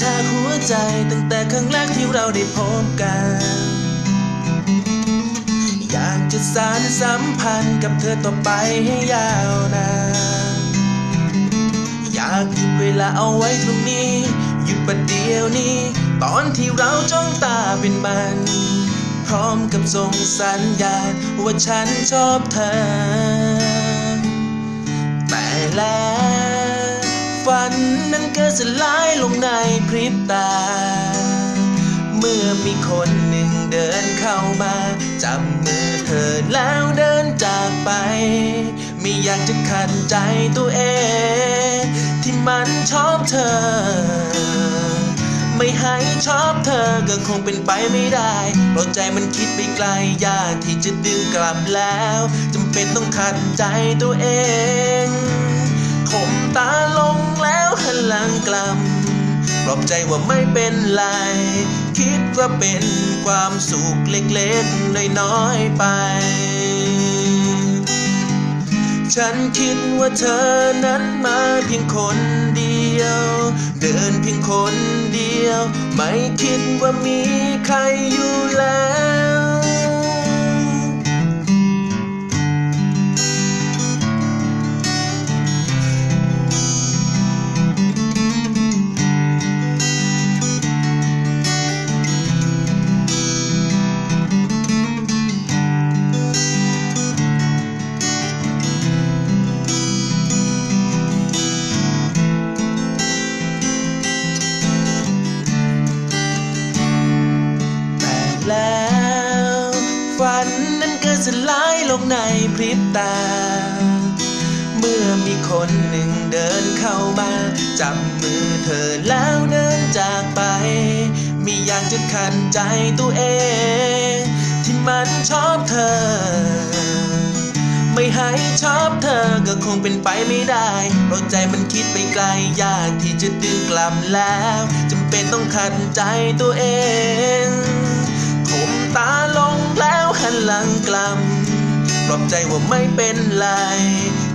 ชากหัวใจตั้งแต่ครั้งแรกที่เราได้พบกัน อยากจะสานสัมพันธ์กับเธอต่อไปให้ยาวนานอยากหยุดเวลาเอาไว้ตรงนี้หยุดประเดี๋ยวนี้ ตอนที่เราจ้องตาเป็นมัน พร้อมกับส่งสัญญาณว่าฉันชอบเธอ แต่แล้ว สลายลงในพริบตา เมื่อมีคนหนึ่งเดินเข้ามาจับมือเธอแล้วเดินจากไป ไม่อยากจะขัดใจตัวเอง ที่มันชอบเธอ ไม่ให้ชอบเธอก็คงเป็นไปไม่ได้เพราะใจมันคิดไปไกลยากที่จะดึงกลับแล้วจำเป็นต้องขัดใจตัวเอง ลอบใจว่าไม่เป็นไร คิดว่าเป็นความสุขเล็กๆน้อยๆไป ฉันคิดว่าเธอนั้นมาเพียงคนเดียว เดินเพียงคนเดียว ไม่คิดว่ามีใครอยู่แล้ว ในพริบตา เมื่อมีคนหนึ่งเดินเข้ามาจับมือเธอแล้วเดินจากไปมีอยากจะขัดใจตัวเอง ที่มันชอบเธอ ไม่ให้ชอบเธอก็คงเป็นไปไม่ได้เพราะใจมันคิดไปไกลยากที่จะดึงกลับแล้วจำเป็นต้องขัดใจตัวเองข่มตาลงแล้วหันหลังกลับ ปลอบใจว่าไม่เป็นไร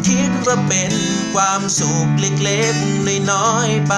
คิดว่าเป็นความสุขเล็กๆน้อยๆไป